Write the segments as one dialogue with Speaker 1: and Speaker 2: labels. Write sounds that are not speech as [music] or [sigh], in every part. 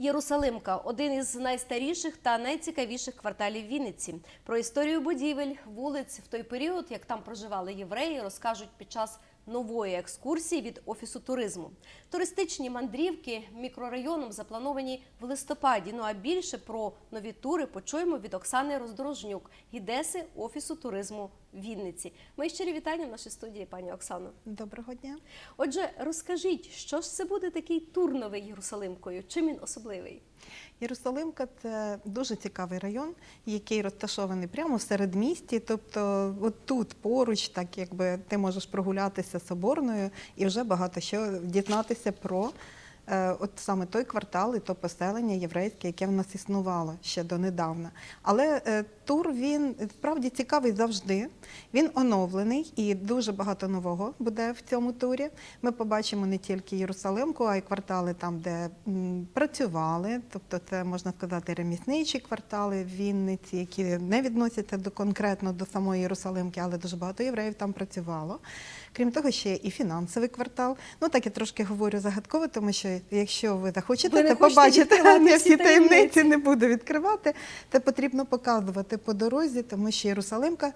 Speaker 1: Єрусалимка один із найстаріших та найцікавіших кварталів Вінниці. Про історію будівель, вулиць в той період, як там проживали євреї, розкажуть під час нової екскурсії від офісу туризму. Туристичні мандрівки мікрорайоном заплановані в листопаді. Ну а більше про нові тури почуємо від Оксани Роздорожнюк, гідеси офісу туризму Вінниці. Мої щирі вітання в нашій студії, пані Оксано.
Speaker 2: Доброго дня.
Speaker 1: Отже, розкажіть, що ж це буде такий тур новий Єрусалимкою? Чим він особливий?
Speaker 2: Єрусалимка це дуже цікавий район, який розташований прямо в середмісті. Тобто, от тут поруч, так якби ти можеш прогулятися соборною і вже багато що дізнатися про от саме той квартал і то поселення єврейське, яке в нас існувало ще донедавна. Але е, тур він справді цікавий завжди. Він оновлений і дуже багато нового буде в цьому турі. Ми побачимо не тільки Єрусалимку, а й квартали там, де працювали. Тобто, це можна сказати ремісничі квартали в Вінниці, які не відносяться до конкретно до самої Єрусалимки, але дуже багато євреїв там працювало. Крім того, ще і фінансовий квартал. Ну так я трошки говорю загадково, тому що якщо ви захочете
Speaker 1: не
Speaker 2: побачити,
Speaker 1: відкривати
Speaker 2: я
Speaker 1: всі таємниці.
Speaker 2: не буду відкривати. Це потрібно показувати по дорозі, тому що Єрусалимка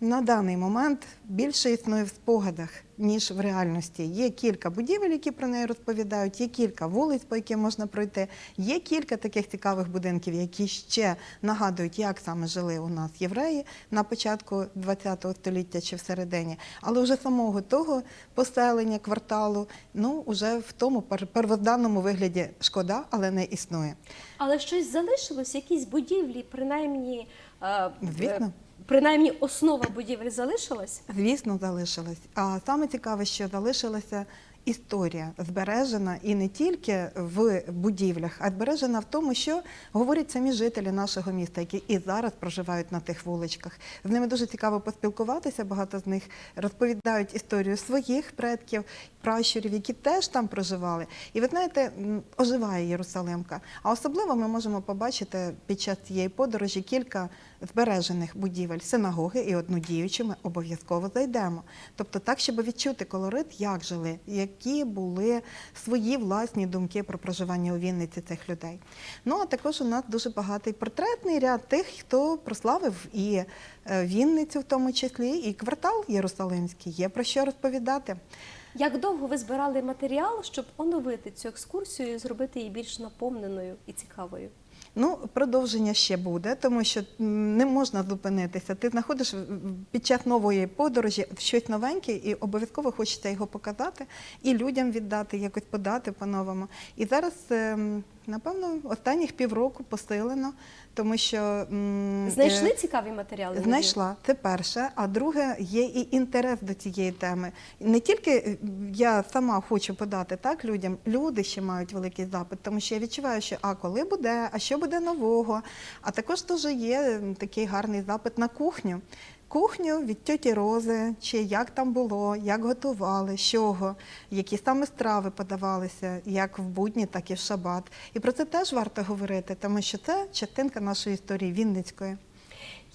Speaker 2: на даний момент більше існує в спогадах, ніж в реальності. Є кілька будівель, які про неї розповідають, є кілька вулиць, по яким можна пройти, є кілька таких цікавих будинків, які ще нагадують, як саме жили у нас євреї на початку ХХ століття чи всередині. Але вже самого того поселення, кварталу, ну уже в тому пер- первозданному вигляді шкода, але не існує.
Speaker 1: Але щось залишилось, якісь будівлі, принаймні,
Speaker 2: Звісно.
Speaker 1: е, принаймні основа будівель залишилась.
Speaker 2: Звісно, залишилась. А саме цікаве, що залишилася історія збережена і не тільки в будівлях, а збережена в тому, що говорять самі жителі нашого міста, які і зараз проживають на тих вуличках. З ними дуже цікаво поспілкуватися. Багато з них розповідають історію своїх предків, пращурів, які теж там проживали. І ви знаєте, оживає Єрусалимка. А особливо ми можемо побачити під час цієї подорожі кілька збережених будівель синагоги і одну діючу ми обов'язково зайдемо. Тобто так, щоб відчути колорит, як жили, які були свої власні думки про проживання у Вінниці цих людей. Ну а також у нас дуже багатий портретний ряд тих, хто прославив і е, Вінницю, в тому числі, і квартал Єрусалимський. Є про що розповідати.
Speaker 1: Як довго ви збирали матеріал, щоб оновити цю екскурсію і зробити її більш наповненою і цікавою?
Speaker 2: Ну, продовження ще буде, тому що не можна зупинитися. Ти знаходиш під час нової подорожі щось новеньке, і обов'язково хочеться його показати і людям віддати, якось подати по-новому. І зараз, ем, напевно, останніх півроку посилено, тому що
Speaker 1: Знайшли
Speaker 2: е,
Speaker 1: цікаві матеріали?
Speaker 2: Знайшла, це перше. А друге, є і інтерес до цієї теми. Не тільки е, я сама хочу подати так людям, люди ще мають великий запит, тому що я відчуваю, що а коли буде, а що буде нового. А також дуже є такий гарний запит на кухню. Кухню від тьоті Рози, чи як там було, як готували, з чого, які саме страви подавалися, як в будні, так і в шабат. І про це теж варто говорити, тому що це частинка нашої історії Вінницької.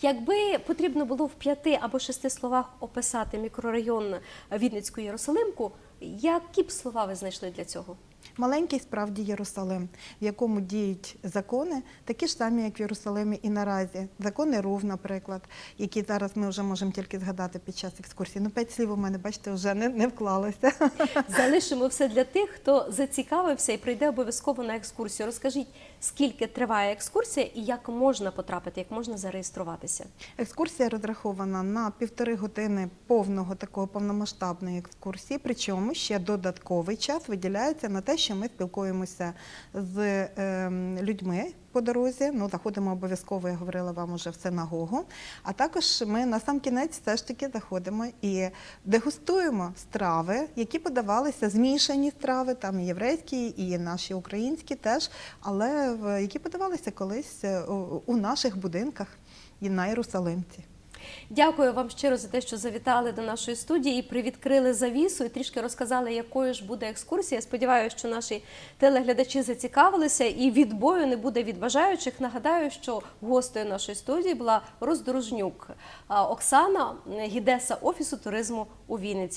Speaker 1: Якби потрібно було в п'яти або шести словах описати мікрорайон Вінницьку Єрусалимку, які б слова ви знайшли для цього?
Speaker 2: Маленький справді Єрусалим, в якому діють закони, такі ж самі, як в Єрусалимі і наразі. Закони РУВ, наприклад, які зараз ми вже можемо тільки згадати під час екскурсії. Ну, п'ять слів у мене, бачите, вже не, не вклалося. [laughs]
Speaker 1: Залишимо все для тих, хто зацікавився і прийде обов'язково на екскурсію. Розкажіть, скільки триває екскурсія і як можна потрапити, як можна зареєструватися?
Speaker 2: Екскурсія розрахована на півтори години повного такого повномасштабної екскурсії. Причому ще додатковий час виділяється на те, що ми спілкуємося з ем, людьми по дорозі. Ну, заходимо обов'язково, я говорила вам уже в синагогу. А також ми на сам кінець все ж таки заходимо і дегустуємо страви, які подавалися змішані страви, там і єврейські, і наші українські теж, але які подавалися колись е, у наших будинках і на Єрусалимці.
Speaker 1: Дякую вам щиро за те, що завітали до нашої студії і привідкрили завісу і трішки розказали, якою ж буде екскурсія. Сподіваюся, що наші телеглядачі зацікавилися і відбою не буде від бажаючих. Нагадаю, що гостею нашої студії була роздорожнюк Оксана, гідеса офісу туризму у Вінниці.